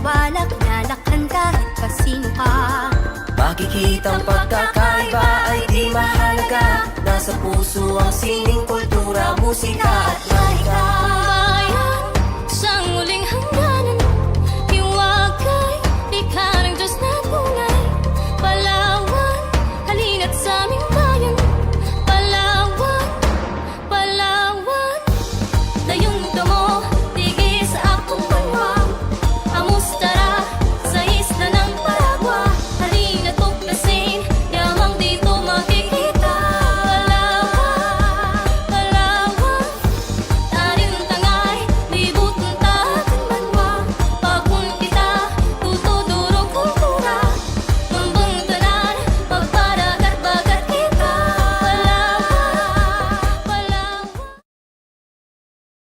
balak Lalakan kahit pa sino ka. Makikitang pagkakaiba ay di mahalaga. Nasa puso ang sining kultura, musika at